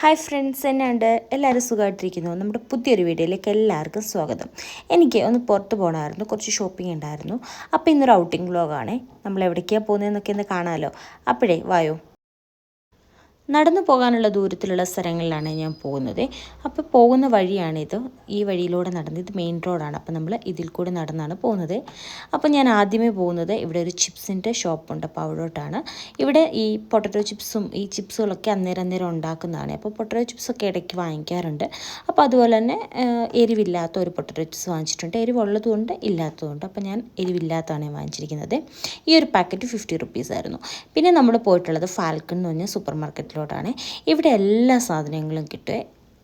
Hi friends എന്നാണ്ട് എല്ലാവരും സുഖമായിട്ടിരിക്കുന്നു. നമ്മുടെ പുതിയൊരു വീഡിയോയിലേക്ക് എല്ലാവർക്കും സ്വാഗതം. എനിക്ക് ഒന്ന് പുറത്ത് പോകണമായിരുന്നു. കുറച്ച് ഷോപ്പിംഗ് ഉണ്ടായിരുന്നു. അപ്പോൾ ഇന്നൊരു ഔട്ടിംഗ് വ്ലോഗാണേ നമ്മൾ എവിടേക്കാണ് പോകുന്നതെന്നൊക്കെ ഒന്ന് കാണാമല്ലോ. അപ്പോഴേ വായോ. നടന്നു പോകാനുള്ള ദൂരത്തിലുള്ള സ്ഥലങ്ങളിലാണ് ഞാൻ പോകുന്നത്. അപ്പോൾ പോകുന്ന വഴിയാണിത്. ഈ വഴിയിലൂടെ നടന്ന് ഇത് മെയിൻ റോഡാണ് അപ്പോൾ നമ്മൾ ഇതിൽ കൂടി നടന്നാണ് പോകുന്നത്. അപ്പോൾ ഞാൻ ആദ്യമേ പോകുന്നത് ഇവിടെ ഒരു ചിപ്സിന്റെ ഷോപ്പുണ്ട് അപ്പോൾ അവിടോട്ടാണ്. ഇവിടെ ഈ പൊട്ടറ്റോ ചിപ്സും ഈ ചിപ്സുകളൊക്കെ അന്നേരം അന്നേരം ഉണ്ടാക്കുന്നതാണ്. അപ്പോൾ പൊട്ടറ്റോ ചിപ്സൊക്കെ ഇടയ്ക്ക് വാങ്ങിക്കാറുണ്ട്. അപ്പോൾ അതുപോലെ തന്നെ എരിവില്ലാത്ത ഒരു പൊട്ടറ്റോ ചിപ്സ് വാങ്ങിച്ചിട്ടുണ്ട്. എരിവുള്ളതുകൊണ്ട് ഇല്ലാത്തതുകൊണ്ട് അപ്പോൾ ഞാൻ എരിവില്ലാത്തതാണ് ഞാൻ വാങ്ങിച്ചിരിക്കുന്നത്. ഈ ഒരു പാക്കറ്റ് ഫിഫ്റ്റി റുപ്പീസ് ആയിരുന്നു. പിന്നെ നമ്മൾ പോയിട്ടുള്ളത് ഫാൽക്കൺ എന്ന് പറഞ്ഞ സൂപ്പർ മാർക്കറ്റിലോട്ടാണ് ഇവിടെ എല്ലാ സാധനങ്ങളും കിട്ടുക.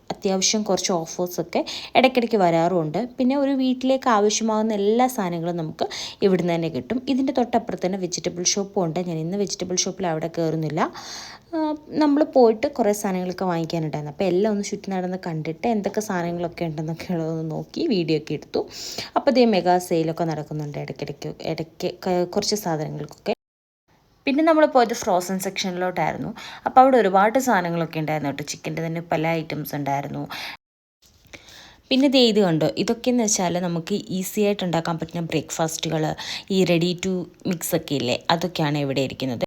അത്യാവശ്യം കുറച്ച് ഓഫേഴ്സൊക്കെ ഇടയ്ക്കിടയ്ക്ക് വരാറുമുണ്ട് പിന്നെ ഒരു വീട്ടിലേക്ക് ആവശ്യമാകുന്ന എല്ലാ സാധനങ്ങളും നമുക്ക് ഇവിടുന്ന് തന്നെ കിട്ടും. ഇതിന്റെ തൊട്ടപ്പുറത്ത് തന്നെ വെജിറ്റബിൾ ഷോപ്പും ഉണ്ട്. ഞാൻ ഇന്ന് വെജിറ്റബിൾ ഷോപ്പിൽ അവിടെ കയറുന്നില്ല. നമ്മൾ പോയിട്ട് കുറേ സാധനങ്ങളൊക്കെ വാങ്ങിക്കാനുണ്ടായിരുന്നു. അപ്പോൾ എല്ലാം ഒന്ന് ചുറ്റി നടന്ന് കണ്ടിട്ട് എന്തൊക്കെ സാധനങ്ങളൊക്കെ ഉണ്ടെന്നൊക്കെ ഉള്ളതൊന്ന് നോക്കി വീഡിയോ ഒക്കെ എടുത്തു. അപ്പോൾ ഇതേ മെഗാ സെയിലൊക്കെ നടക്കുന്നുണ്ട് ഇടയ്ക്കിടയ്ക്ക്. ഇടയ്ക്ക് കുറച്ച് സാധനങ്ങൾക്കൊക്കെ. പിന്നെ നമ്മൾ പോയത് ഫ്രോസൺ സെക്ഷനിലോട്ടായിരുന്നു അപ്പോൾ അവിടെ ഒരുപാട് സാധനങ്ങളൊക്കെ ഉണ്ടായിരുന്നു കേട്ടോ. ചിക്കന്റെ തന്നെ പല ഐറ്റംസ് ഉണ്ടായിരുന്നു. പിന്നെ ഇത് ഇത് കണ്ടോ? ഇതൊക്കെ എന്ന് വെച്ചാൽ നമുക്ക് ഈസി ആയിട്ട് ഉണ്ടാക്കാൻ പറ്റുന്ന ബ്രേക്ക്ഫാസ്റ്റുകൾ ഈ റെഡി ടു മിക്സ് ഒക്കെ ഇല്ലേ? അതൊക്കെയാണ് ഇവിടെ ഇരിക്കുന്നത്.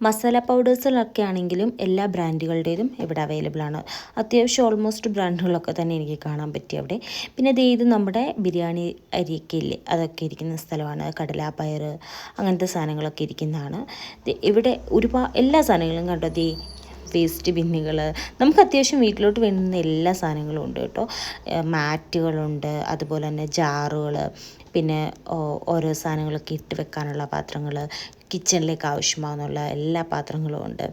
മസാല പൗഡേഴ്സിലൊക്കെ ആണെങ്കിലും എല്ലാ ബ്രാൻഡുകളുടേതും ഇവിടെ അവൈലബിൾ ആണ് അത്യാവശ്യം ഓൾമോസ്റ്റ് ബ്രാൻഡുകളൊക്കെ തന്നെ എനിക്ക് കാണാൻ പറ്റി അവിടെ. പിന്നെ ദേ ഇത് നമ്മുടെ ബിരിയാണി അരിയൊക്കെ അതൊക്കെ ഇരിക്കുന്ന സ്ഥലമാണ്. കടലാപ്പയർ അങ്ങനത്തെ സാധനങ്ങളൊക്കെ ഇരിക്കുന്നതാണ്. ഇവിടെ ഒരുപാട് എല്ലാ സാധനങ്ങളും കണ്ടോ? ദേ വേസ്റ്റ് ബിന്നുകൾ നമുക്ക് അത്യാവശ്യം വീട്ടിലോട്ട് വേണ്ടുന്ന എല്ലാ സാധനങ്ങളും ഉണ്ട് കേട്ടോ. മാറ്റുകളുണ്ട്. അതുപോലെ തന്നെ ജാറുകൾ പിന്നെ ഓരോ സാധനങ്ങളൊക്കെ ഇട്ട് വെക്കാനുള്ള പാത്രങ്ങൾ കിച്ചണിലേക്ക് ആവശ്യമാകുന്നുള്ള എല്ലാ പാത്രങ്ങളും ഉണ്ട്.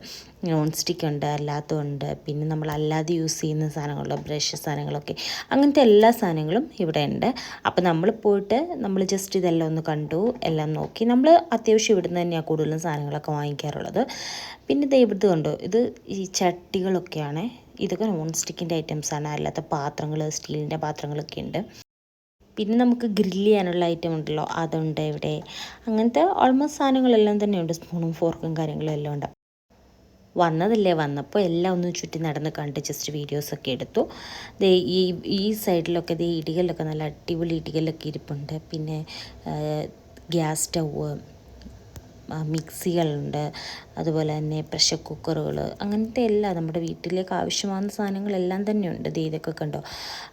നോൺ സ്റ്റിക്ക് ഉണ്ട്. അല്ലാത്തതുണ്ട് പിന്നെ നമ്മൾ അല്ലാതെ യൂസ് ചെയ്യുന്ന സാധനങ്ങളുള്ള ബ്രഷ് സാധനങ്ങളൊക്കെ. അങ്ങനത്തെ എല്ലാ സാധനങ്ങളും ഇവിടെ ഉണ്ട്. അപ്പോൾ നമ്മൾ പോയിട്ട് നമ്മൾ ജസ്റ്റ് ഇതെല്ലാം ഒന്ന് കണ്ടു എല്ലാം നോക്കി. നമ്മൾ അത്യാവശ്യം ഇവിടുന്ന് തന്നെയാണ് കൂടുതലും സാധനങ്ങളൊക്കെ വാങ്ങിക്കാറുള്ളത്. പിന്നെ ഇത് ഇവിടുത്തെ കണ്ടോ ഇത് ഈ ചട്ടികളൊക്കെയാണ്. ഇതൊക്കെ നോൺ സ്റ്റിക്കിന്റെ ഐറ്റംസാണ് അല്ലാത്ത പാത്രങ്ങൾ സ്റ്റീലിന്റെ പാത്രങ്ങളൊക്കെ ഉണ്ട്. പിന്നെ നമുക്ക് ഗ്രില്ല് ചെയ്യാനുള്ള ഐറ്റം ഉണ്ടല്ലോ അതുണ്ട് ഇവിടെ. അങ്ങനത്തെ ഓൾമോസ്റ്റ് സാധനങ്ങളെല്ലാം തന്നെയുണ്ട് സ്പൂണും ഫോർക്കും കാര്യങ്ങളും എല്ലാം ഉണ്ട്. വന്നതല്ലേ വന്നപ്പോൾ എല്ലാം ഒന്ന് ചുറ്റി നടന്ന് കണ്ട് ജസ്റ്റ് വീഡിയോസൊക്കെ എടുത്തു. ദേ ഈ ഈ സൈഡിലൊക്കെ ദേ ഇടികളിലൊക്കെ നല്ല അടിപൊളി ഇടികളിലൊക്കെ ഇരിപ്പുണ്ട്. പിന്നെ ഗ്യാസ് സ്റ്റൗവ് മിക്സികളുണ്ട്. അതുപോലെ തന്നെ പ്രഷർ കുക്കറുകൾ അങ്ങനത്തെ എല്ലാം നമ്മുടെ വീട്ടിലേക്ക് ആവശ്യമാകുന്ന സാധനങ്ങളെല്ലാം തന്നെയുണ്ട്. ദേ ഇതൊക്കെ കണ്ടോ?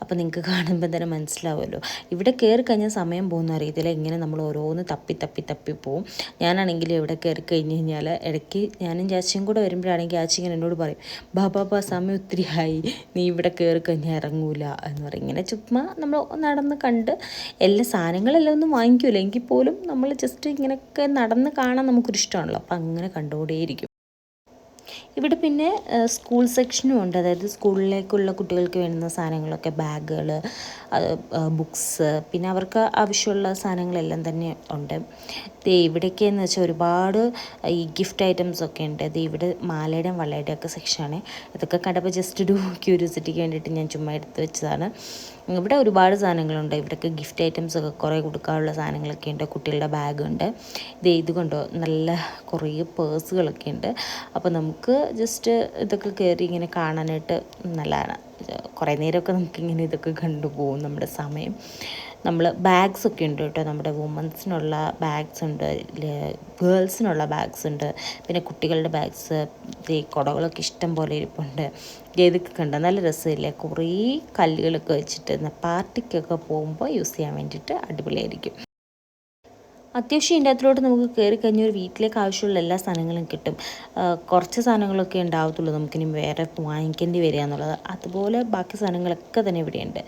അപ്പോൾ നിങ്ങൾക്ക് കാണുമ്പോൾ തന്നെ മനസ്സിലാവുമല്ലോ. ഇവിടെ കയറി കഴിഞ്ഞാൽ സമയം പോകുന്ന അറിയത്തില്ല. ഇങ്ങനെ നമ്മൾ ഓരോന്ന് തപ്പി തപ്പി തപ്പി പോവും. ഞാനാണെങ്കിൽ ഇവിടെ കയറി കഴിഞ്ഞ് കഴിഞ്ഞാൽ ഇടയ്ക്ക് ഞാനും ചാച്ചിയും കൂടെ വരുമ്പോഴാണെങ്കിൽ ചാച്ചി ഇങ്ങനെ എന്നോട് പറയും ബാബാ ബാ സമയം ഒത്തിരി ആയി നീ ഇവിടെ കയറി കഴിഞ്ഞാൽ ഇറങ്ങൂല. എന്ന് പറയും. ഇങ്ങനെ ചുമ്മാ നമ്മൾ നടന്ന് കണ്ട് എല്ലാ സാധനങ്ങളെല്ലാം ഒന്നും വാങ്ങിക്കൂല. എങ്കിൽ പോലും നമ്മൾ ജസ്റ്റ് ഇങ്ങനെയൊക്കെ നടന്ന് കാണാൻ നമുക്കൊരു ഇഷ്ടമാണല്ലോ അപ്പം അങ്ങനെ കണ്ടുകൊണ്ടേയിരിക്കും ഇവിടെ പിന്നെ സ്കൂൾ സെക്ഷനും ഉണ്ട്. അതായത് സ്കൂളിലേക്കുള്ള കുട്ടികൾക്ക് വേണ്ടുന്ന സാധനങ്ങളൊക്കെ ബാഗുകൾ ബുക്സ് പിന്നെ അവർക്ക് ആവശ്യമുള്ള സാധനങ്ങളെല്ലാം തന്നെ ഉണ്ട്. ദേ എന്ന് വെച്ചാൽ ഒരുപാട് ഈ ഗിഫ്റ്റ് ഐറ്റംസ് ഒക്കെ ഉണ്ട്. ദേ ഇവിടെ മാലയുടെയും വളയുടെയും ഒക്കെ സെക്ഷനാണ് ഇതൊക്കെ കണ്ടപ്പോൾ ജസ്റ്റ് ഒരു ക്യൂരിയോസിറ്റിക്ക് വേണ്ടിയിട്ട് ഞാൻ ചുമ്മാ എടുത്ത് വെച്ചതാണ്. ഇവിടെ ഒരുപാട് സാധനങ്ങളുണ്ട്. ഇവിടെയൊക്കെ ഗിഫ്റ്റ് ഐറ്റംസ് ഒക്കെ കുറേ കൊടുക്കാനുള്ള സാധനങ്ങളൊക്കെ ഉണ്ട്. കുട്ടികളുടെ ബാഗ് ഉണ്ട്. ദേ ഇത് കണ്ടോ നല്ല കുറേ പേഴ്സുകളൊക്കെ ഉണ്ട്. അപ്പോൾ നമുക്ക് ജസ്റ്റ് ഇതൊക്കെ കയറി ഇങ്ങനെ കാണാനായിട്ട് നല്ലതാണ്. കുറേ നേരമൊക്കെ നമുക്കിങ്ങനെ ഇതൊക്കെ കണ്ടുപോകും നമ്മുടെ സമയം. നമ്മൾ ബാഗ്സ് ഒക്കെ ഉണ്ട് കേട്ടോ. നമ്മുടെ വുമൻസിനുള്ള ബാഗ്സ് ഉണ്ട്. ഗേൾസിനുള്ള ബാഗ്സ് ഉണ്ട്. പിന്നെ കുട്ടികളുടെ ബാഗ്സ് ഈ കുടകളൊക്കെ ഇഷ്ടം പോലെ ഇരിപ്പുണ്ട്. ഇതൊക്കെ കണ്ട? നല്ല രസമില്ലേ? കുറേ കല്ലുകളൊക്കെ വെച്ചിട്ട് പാർട്ടിക്കൊക്കെ പോകുമ്പോൾ യൂസ് ചെയ്യാൻ വേണ്ടിയിട്ട് അടിപൊളിയായിരിക്കും. അത്യാവശ്യം ഇതിന്റെ അകത്തിലോട്ട് നമുക്ക് കയറി കഴിഞ്ഞാൽ ഒരു വീട്ടിലേക്ക് ആവശ്യമുള്ള എല്ലാ സാധനങ്ങളും കിട്ടും. കുറച്ച് സാധനങ്ങളൊക്കെ ഉണ്ടാവത്തുള്ളൂ. നമുക്കിനി വേറെ വാങ്ങിക്കേണ്ടി വരിക എന്നുള്ളത്. അതുപോലെ ബാക്കി സാധനങ്ങളൊക്കെ തന്നെ ഇവിടെയുണ്ട്.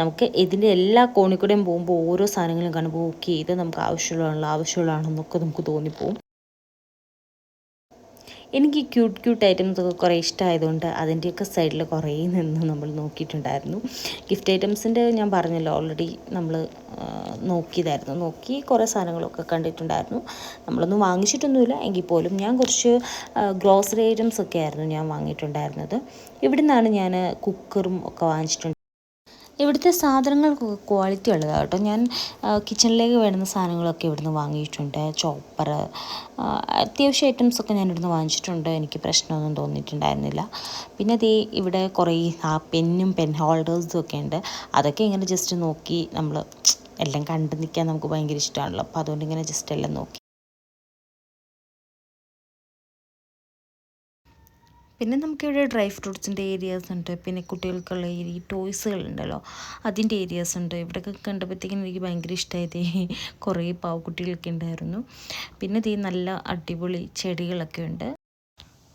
നമുക്ക് ഇതിന്റെ എല്ലാ കോണിക്കൂടെയും പോകുമ്പോൾ ഓരോ സാധനങ്ങളും കാണുമ്പോൾ ഓക്കെ ഇത് നമുക്ക് ആവശ്യമുള്ളതാണല്ലോ ആവശ്യമുള്ളതാണെന്നൊക്കെ നമുക്ക് തോന്നിപ്പോവും. എനിക്ക് ക്യൂട്ട് ക്യൂട്ട് ഐറ്റംസ് ഒക്കെ കുറേ ഇഷ്ടമായതുകൊണ്ട് അതിന്റെയൊക്കെ സൈഡിൽ കുറേ നിന്ന് നമ്മൾ നോക്കിയിട്ടുണ്ടായിരുന്നു. ഗിഫ്റ്റ് ഐറ്റംസിന്റെ ഞാൻ പറഞ്ഞല്ലോ ഓൾറെഡി നമ്മൾ നോക്കിയതായിരുന്നു. നോക്കി കുറേ സാധനങ്ങളൊക്കെ കണ്ടിട്ടുണ്ടായിരുന്നു. നമ്മളൊന്നും വാങ്ങിച്ചിട്ടൊന്നുമില്ല. എങ്കിൽ പോലും ഞാൻ കുറച്ച് ഗ്രോസറി ഐറ്റംസ് ഒക്കെ ആയിരുന്നു ഞാൻ വാങ്ങിയിട്ടുണ്ടായിരുന്നത്. ഇവിടെ നിന്നാണ് ഞാൻ കുക്കറും ഒക്കെ വാങ്ങിച്ചിട്ടുണ്ട് ഇവിടുത്തെ സാധനങ്ങൾക്കൊക്കെ ക്വാളിറ്റി ഉള്ളതാണ് കേട്ടോ. ഞാൻ കിച്ചണിലേക്ക് വേണ്ടുന്ന സാധനങ്ങളൊക്കെ ഇവിടുന്ന് വാങ്ങിയിട്ടുണ്ട്. ചോപ്പർ അത്യാവശ്യം ഐറ്റംസൊക്കെ ഞാൻ ഇവിടുന്ന് വാങ്ങിച്ചിട്ടുണ്ട്. എനിക്ക് പ്രശ്നമൊന്നും തോന്നിയിട്ടുണ്ടായിരുന്നില്ല. പിന്നെ അതേ ഇവിടെ കുറേ ആ പെന്നും പെൻ ഹോൾഡേഴ്സും ഒക്കെ ഉണ്ട്. അതൊക്കെ ഇങ്ങനെ ജസ്റ്റ് നോക്കി നമ്മൾ എല്ലാം കണ്ടു നിൽക്കാൻ നമുക്ക് ഭയങ്കര ഇഷ്ടമാണല്ലോ അപ്പോൾ അതുകൊണ്ട് ഇങ്ങനെ ജസ്റ്റ് എല്ലാം നോക്കി പിന്നെ നമുക്കിവിടെ ഡ്രൈ ഫ്രൂട്ട്സിന്റെ ഏരിയാസ് ഉണ്ട്. പിന്നെ കുട്ടികൾക്കുള്ള ഈ ടോയ്സുകളുണ്ടല്ലോ അതിന്റെ ഏരിയാസ് ഉണ്ട്. ഇവിടെയൊക്കെ കണ്ടപ്പോഴത്തേക്കും എനിക്ക് ഭയങ്കര ഇഷ്ടമായത് കുറേ പാവക്കുട്ടികളൊക്കെ ഉണ്ടായിരുന്നു. പിന്നെ ഇത് നല്ല അടിപൊളി ചെടികളൊക്കെ ഉണ്ട്.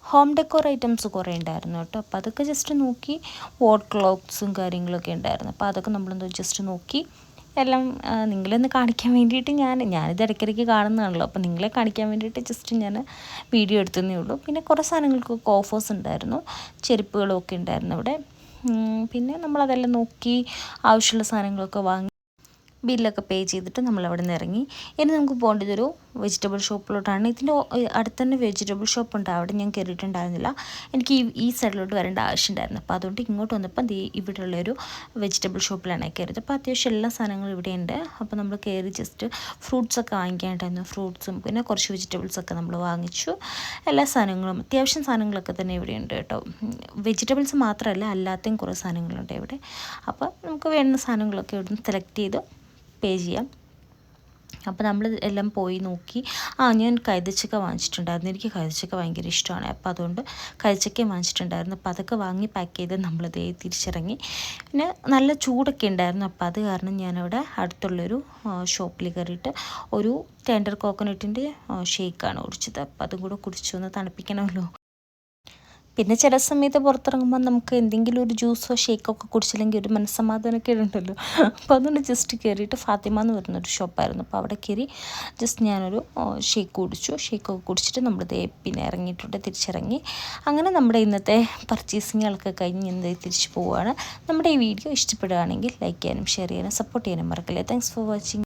ഹോം ഡെക്കോർ ഐറ്റംസ് കുറേ ഉണ്ടായിരുന്നു കേട്ടോ. അപ്പോൾ അതൊക്കെ ജസ്റ്റ് നോക്കി വാട്ട് ക്ലോക്ക്സും കാര്യങ്ങളൊക്കെ ഉണ്ടായിരുന്നു. അപ്പോൾ അതൊക്കെ നമ്മളെന്തോ ജസ്റ്റ് നോക്കി എല്ലാം നിങ്ങളെന്ന് കാണിക്കാൻ വേണ്ടിയിട്ട് ഞാൻ ഞാനിത് ഇടയ്ക്കിടയ്ക്ക് കാണുന്നതാണല്ലോ. അപ്പോൾ നിങ്ങളെ കാണിക്കാൻ വേണ്ടിയിട്ട് ജസ്റ്റ് ഞാൻ വീഡിയോ എടുത്തതേ ഉള്ളൂ. പിന്നെ കുറേ സാധനങ്ങൾക്കൊക്കെ ഓഫേഴ്സ് ഉണ്ടായിരുന്നു. ചെരുപ്പുകളൊക്കെ ഉണ്ടായിരുന്നു അവിടെ. പിന്നെ നമ്മളതെല്ലാം നോക്കി ആവശ്യമുള്ള സാധനങ്ങളൊക്കെ വാങ്ങി ബില്ലൊക്കെ പേ ചെയ്തിട്ട് നമ്മൾ അവിടെ നിന്ന് ഇറങ്ങി. ഇനി നമുക്ക് പോകേണ്ടതൊരു വെജിറ്റബിൾ ഷോപ്പിലോട്ടാണ് ഇതിന്റെ അടുത്ത് തന്നെ വെജിറ്റബിൾ ഷോപ്പ് ഉണ്ട്. അവിടെ ഞാൻ കയറിയിട്ടുണ്ടായിരുന്നില്ല എനിക്ക് ഈ സൈഡിലോട്ട് വരേണ്ട ആവശ്യമുണ്ടായിരുന്നു. അപ്പോൾ അതുകൊണ്ട് ഇങ്ങോട്ട് വന്നപ്പോൾ ദേ ഇവിടെയുള്ളൊരു വെജിറ്റബിൾ ഷോപ്പിലാണ് കയറിയത്. അപ്പോൾ അത്യാവശ്യം എല്ലാ സാധനങ്ങളും ഇവിടെയുണ്ട്. അപ്പോൾ നമ്മൾ കയറി ജസ്റ്റ് ഫ്രൂട്ട്സൊക്കെ വാങ്ങിക്കാനായിട്ടായിരുന്നു ഫ്രൂട്ട്സും പിന്നെ കുറച്ച് വെജിറ്റബിൾസൊക്കെ നമ്മൾ വാങ്ങിച്ചു. എല്ലാ സാധനങ്ങളും അത്യാവശ്യം സാധനങ്ങളൊക്കെ തന്നെ ഇവിടെയുണ്ട് കേട്ടോ. വെജിറ്റബിൾസ് മാത്രമല്ല അല്ലാത്തയും കുറേ സാധനങ്ങളുണ്ട് ഇവിടെ. അപ്പോൾ നമുക്ക് വേണ്ട സാധനങ്ങളൊക്കെ ഇവിടുന്ന് സെലക്ട് ചെയ്ത്. പേ ചെയ്യാം. അപ്പോൾ നമ്മൾ എല്ലാം പോയി നോക്കി. ആ ഞാൻ കൈതച്ചക്ക വാങ്ങിച്ചിട്ടുണ്ടായിരുന്നു. എനിക്ക് കൈതച്ചക്ക ഭയങ്കര ഇഷ്ടമാണ്. അപ്പോൾ അതുകൊണ്ട് കൈതച്ചക്ക വാങ്ങിച്ചിട്ടുണ്ടായിരുന്നു. അപ്പോൾ അതൊക്കെ വാങ്ങി പാക്ക് ചെയ്ത് ദേ തിരിച്ചിറങ്ങി. പിന്നെ നല്ല ചൂടൊക്കെ ഉണ്ടായിരുന്നു. അപ്പോൾ അത് കാരണം ഞാനവിടെ അടുത്തുള്ളൊരു ഷോപ്പിൽ കയറിയിട്ട് ഒരു ടെൻഡർ കോക്കനട്ടിന്റെ ഷേക്കാണ് കുടിച്ചത്. അപ്പോൾ അതും കൂടെ കുടിച്ചു ഒന്ന് തണുപ്പിക്കണമല്ലോ. പിന്നെ ചില സമയത്ത് പുറത്തിറങ്ങുമ്പോൾ നമുക്ക് എന്തെങ്കിലും ഒരു ജ്യൂസോ ഷേക്കൊക്കെ കുടിച്ചില്ലെങ്കിൽ ഒരു മനസ്സമാധാനമൊക്കെ ഉണ്ടല്ലോ. അപ്പോൾ അതുകൊണ്ട് ജസ്റ്റ് കയറിയിട്ട് ഫാത്തിമ എന്ന് പറയുന്നൊരു ഷോപ്പായിരുന്നു. അപ്പോൾ അവിടെ കയറി ജസ്റ്റ് ഞാനൊരു ഷേക്ക് കുടിച്ചു. ഷേക്കൊക്കെ കുടിച്ചിട്ട് നമ്മൾ ദേ പിന്നെ ഇറങ്ങിയിട്ടുണ്ട് തിരിച്ചിറങ്ങി. അങ്ങനെ നമ്മുടെ ഇന്നത്തെ പർച്ചേസിങ്ങുകളൊക്കെ കഴിഞ്ഞ് ഇന്ന് തിരിച്ചു പോവുകയാണ് നമ്മുടെ ഈ വീഡിയോ ഇഷ്ടപ്പെടുകയാണെങ്കിൽ ലൈക്ക് ചെയ്യാനും ഷെയർ ചെയ്യാനും സപ്പോർട്ട് ചെയ്യാനും മറക്കില്ല. Thanks for watching